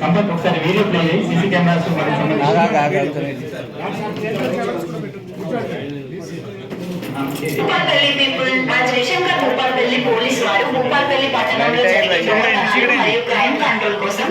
సంపత్ ఒకసారి video play చేయి CC cameras Bhupalpally people Jayashankar Bhupalpally police వారు భూపాల్పల్లి పట్టణంలో జరిగే మరియు క్రైమ్ కంట్రోల్ కోసం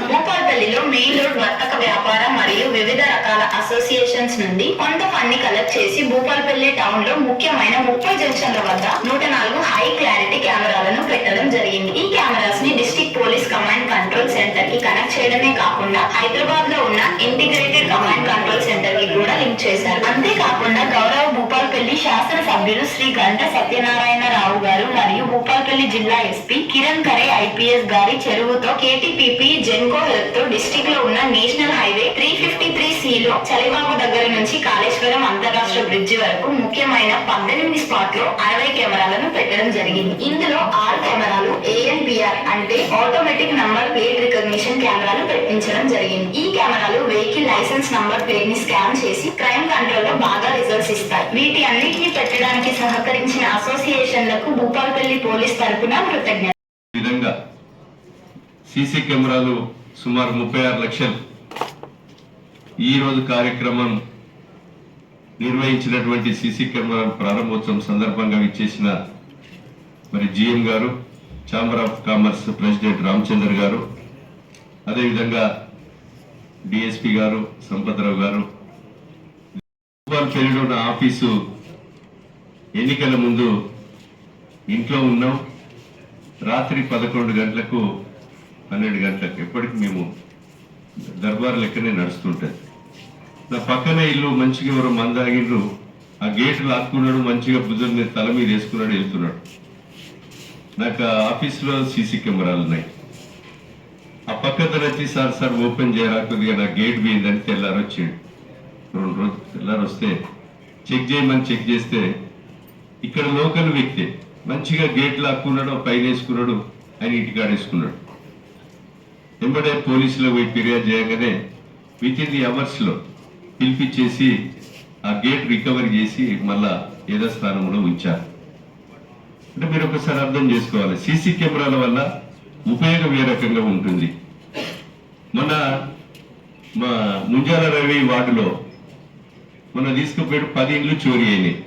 భూపాల్పల్లిలో మెయిన్ రోడ్ వర్తక వ్యాపారం మరియు వివిధ రకాల అసోసియేషన్స్ నుండి కొంత ఫండ్ని కలెక్ట్ చేసి భూపాల్పల్లి టౌన్లో ముఖ్యమైన ముప్పై జంక్షన్ల వద్ద నూట నాలుగు హై క్లారిటీ కెమెరాలను పెట్టడం జరిగింది. ఈ కెమెరాస్ని డిస్ట్రిక్ట్ పోలీస్ కమాండ్ కంట్రోల్ సెంటర్కి కనెక్ట్ చేయడమే కాకుండా హైదరాబాద్లో ఉన్న ఇంటిగ్రేటెడ్ కమాండ్ కంట్రోల్ సెంటర్కి కూడా లింక్ చేశారు. అంతేకాకుండా గౌరవ భూపాల్పల్లి శాసన సభ్యులు శ్రీ గంట సత్యనారాయణ భూపాల్పల్లి జిల్లా ఎస్పీ కిరణ్ ఖరే ఐపీఎస్ గారి చెరువుతో కేటీపీపీ జెన్కో హెల్త్తో లో ఉన్న national highway three fifty three C లో చలిబాబు దగ్గర నుంచి కాళేశ్వరం అంతరాష్ట్ర బ్రిడ్జి వరకు ముఖ్యమైన పద్దెనిమిది స్పాట్లో అరవై కెమెరాలను పెట్టడం జరిగింది. ఇందులో ఆరు కెమెరాలు ఏఎన్పిఆర్ అంటే ఆటోమేటిక్ నంబర్ ప్లేట్ రికగ్నిషన్ కెమెరాలు పెట్టించడం జరిగింది. ఈ కెమెరాలు వెహికల్ లైసెన్స్ నంబర్ ప్లేట్ని స్కాన్ చేసి క్రైమ్ కంట్రోల్లో బాగా రిజల్ట్స్ ఇస్తాయి. వీటి అన్నిటిని పెట్టడానికి సహకరించిన అసోసియేషన్లకు భూపాల్పల్లి పోలీస్ తరఫున కృతజ్ఞత విధంగా సీసీ కెమెరాలు సుమారు ముప్పై ఆరు లక్షలు. ఈ రోజు కార్యక్రమం నిర్వహించినటువంటి సీసీ కెమెరా ప్రారంభోత్సవం సందర్భంగా ఇచ్చేసిన మరి జిఎం గారు chamber of commerce president Ramachandra గారు అదేవిధంగా డిఎస్పి గారు సంపతరావు గారు. పెళ్ళిలో నా ఆఫీసు ఎన్నికల ముందు ఇంట్లో ఉన్నాం. రాత్రి పదకొండు గంటలకు పన్నెండు గంటలకు. ఎప్పటికి మేము దర్బార్ లెక్కనే నడుస్తుంటుంది నా పక్కనే ఇల్లు మంచిగా ఎవరో మందాగిండ్రు. ఆ గేట్ లాక్కున్నాడు మంచిగా భుజం మీద తల మీద వేసుకున్నాడు వెళ్తున్నాడు. నాకు ఆ ఆఫీస్లో సీసీ కెమెరాలు ఉన్నాయి. ఆ పక్కన వచ్చి సార్ సార్ ఓపెన్ చేయరా కొద్దిగా నా గేట్ పోయిందని తెల్లారు వచ్చిండు. రెండు రోజులు తెల్లారు వస్తే చెక్ చేయమని చెక్ చేస్తే ఇక్కడ లోకల్ వ్యక్తి మంచిగా గేట్ లాక్కున్నాడు పైన వేసుకున్నాడు ఆయన ఇంటికాడ వేసుకున్నాడు. వెంబడే పోలీసులకు పోయి ఫిర్యాదు చేయగానే విత్ ఇన్ ది అవర్స్లో పిలిపించేసి ఆ గేట్ రికవరీ చేసి మళ్ళా స్థానంలో ఉంచారు. అంటే మీరు ఒకసారి అర్థం చేసుకోవాలి. సీసీ కెమెరాల వల్ల ఉపయోగం ఏ రకంగా ఉంటుంది? మొన్న మా ముంజాల రవి వార్డులో మొన్న తీసుకుపోయాడు పది ఇండ్లు చోరీ అయినాయి.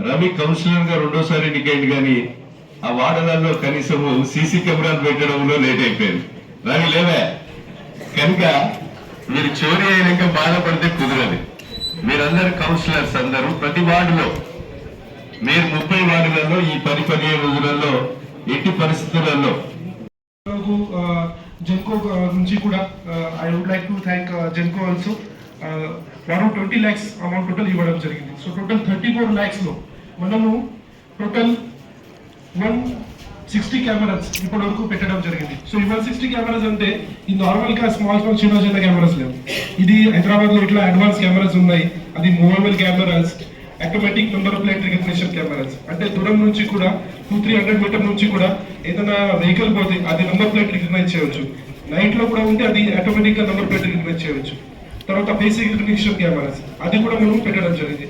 రవి కౌన్సిలర్గా రెండోసారి ఎన్నికైంది కానీ ఆ వార్డులలో కనీసం సీసీ కెమెరాలు పెట్టడంలో లేట్ అయిపోయింది. రవి లేవే. కనుక మీరు చోరీ అయినాక బాధపడితే కుదరదు. మీరందరు కౌన్సిలర్స్ అందరూ ప్రతి వార్డులో. మీరు ముప్పై వార్డులలో ఈ పది పదిహేను రోజులలో ఎట్టి పరిస్థితులలో వరకు జెన్కో నుంచి కూడా I would like to thank Genco also వారు ట్వంటీ ల్యాక్స్ అమౌంట్ టోటల్ ఇవ్వడం జరిగింది. సో టోటల్ థర్టీ ఫోర్ ల్యాక్స్లో మనము టోటల్ వన్ సిక్స్టీ కెమెరాస్ ఇప్పటి వరకు పెట్టడం జరిగింది. సో ఈ వన్ సిక్స్టీ కెమెరాస్ అంటే ఈ నార్మల్గా స్మాల్ స్మాల్ చిన్న చిన్న కెమెరాస్ లేవు. ఇది హైదరాబాద్లో ఇట్లా అడ్వాన్స్ కెమెరాస్ ఉన్నాయి. అది movable cameras automatic number plate recognition cameras అంటే దూరం నుంచి కూడా టూ త్రీ హండ్రెడ్ మీటర్ నుంచి కూడా ఏదైనా వెహికల్ పోతే అది నెంబర్ ప్లేట్ రికగ్నైజ్ చేయవచ్చు. నైట్లో కూడా ఉంటే అది ఆటోమేటిక్గా నెంబర్ ప్లేట్ రికగ్నైజ్ చేయవచ్చు. తర్వాత బేసిక్ రికగ్నిషన్ కెమెరాస్ అది కూడా మనం పెట్టడం జరిగింది.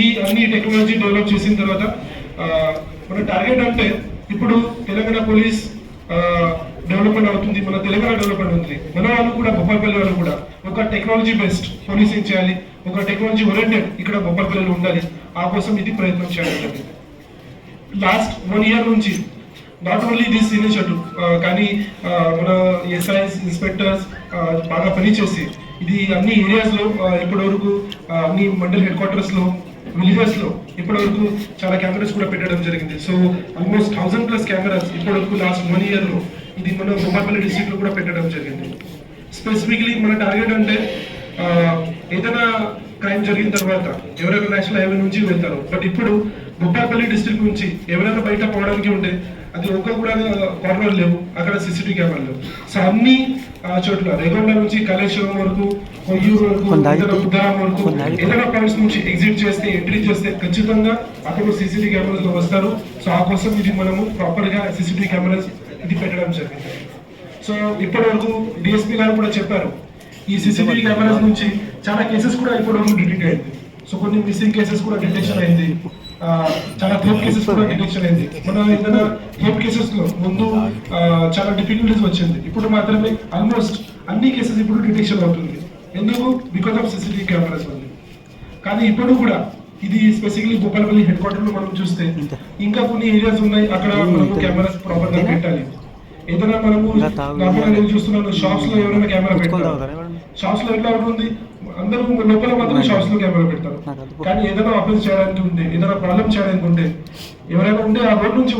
ఈ అన్ని టెక్నాలజీ డెవలప్ చేసిన తర్వాత మన టార్గెట్ అంటే ఇప్పుడు తెలంగాణ పోలీస్ డెవలప్మెంట్ అవుతుంది. మన తెలంగాణ డెవలప్మెంట్ ఉంది. మన వాళ్ళు కూడా బొబ్బల్పల్లి వాళ్ళు కూడా ఒక టెక్నాలజీ బెస్ట్ పోలీసింగ్ చేయాలి. ఒక టెక్నాలజీ ఓరియంటెడ్ ఇక్కడ బొబ్బల్పల్లిలో ఉండాలి. ఆ కోసం ఇది ప్రయత్నం చేయాలి లాస్ట్ వన్ ఇయర్ నుంచి నాట్ ఓన్లీ దిస్ ఇనిషియేటివ్ కానీ మన ఎస్ఐస్ ఇన్స్పెక్టర్స్ బాగా పనిచేసి ఇది అన్ని ఏరియాస్లో ఇప్పటివరకు అన్ని మండల్ హెడ్ క్వార్టర్స్లో విలేజెస్లో ఇప్పటివరకు చాలా కెమెరాస్ కూడా పెట్టడం జరిగింది. So almost thousand plus cameras ఇప్పటివరకు లాస్ట్ వన్ ఇయర్లో ఇది మన బొమ్మపల్లి డిస్ట్రిక్ట్లో కూడా పెట్టడం జరిగింది. స్పెసిఫిక్లీ మన టార్గెట్ అంటే ఏదైనా క్రైమ్ జరిగిన తర్వాత ఎవరైనా నేషనల్ హైవే నుంచి వెళ్తారు. బట్ ఇప్పుడు బొట్టాపల్లి డిస్ట్రిక్ట్ నుంచి ఎవరైనా బయట పోవడానికి ఉంటే అది ఒక్క కూడా కార్నర్ లేవు. అక్కడ సీసీటీవీ కెమెరా లేవు. సో అన్ని ఆ, చోట్ల రేగొండ నుంచి కాళేశ్వరం వరకు కొయ్యూరు వరకు ఇతర ఉద్దారం వరకు ఏదైనా పాయింట్స్ నుంచి ఎగ్జిట్ చేస్తే ఎంట్రీ చేస్తే ఖచ్చితంగా అక్కడ సీసీటీవీ కెమెరాస్ వస్తారు. సో ఆ కోసం ఇది మనము ప్రాపర్గా సీసీటీవీ కెమెరాస్ ఇది పెట్టడం జరిగింది. సో ఇప్పటి వరకు డిఎస్పీ గారు కూడా చెప్పారు ఈ సీసీటీవీ కెమెరాస్ నుంచి చాలా కేసెస్ కూడా వరకు డిటెక్ట్ అయింది సో కొన్ని మిస్సింగ్ కేసెస్ కూడా డిటెక్షన్ అయింది. చాలా హేప్ కేసెస్ కూడా డిటెక్షన్ అయింది. మన ఏదైనా హేప్ కేసెస్లో ముందు చాలా డిఫికల్టీస్ వచ్చింది. ఇప్పుడు మాత్రమే ఆల్మోస్ట్ అన్ని కేసెస్ ఇప్పుడు డిటెక్షన్ అవుతుంది. ఎందుకు? బికాస్ ఆఫ్ సిసిటీవీ కెమెరాస్ వల్ల. కానీ ఇప్పుడు కూడా ఇది స్పెసిఫికలీ భూపాలపల్లి హెడ్ క్వార్టర్లో మనం చూస్తే ఇంకా కొన్ని ఏరియాస్ ఉన్నాయి. అక్కడ మనము కెమెరాస్ ప్రాపర్గా పెట్టాలి. ఏదైనా మనము నార్మల్ నేను చూస్తున్నాను? షాప్స్లో ఎవరైనా కెమెరా పెట్టారు షాప్స్లో ఎట్లా ఉంటుంది అందరూ లోపల మాత్రం షాప్స్లో కెమెరా పెడతారు. కానీ ఏదైనా ఆఫీస్ చేయడానికి ఉంటే ఏదైనా ప్రాబ్లం చేయడానికి ఉంటే ఎవరైనా ఉంటే ఆ రోడ్ నుంచి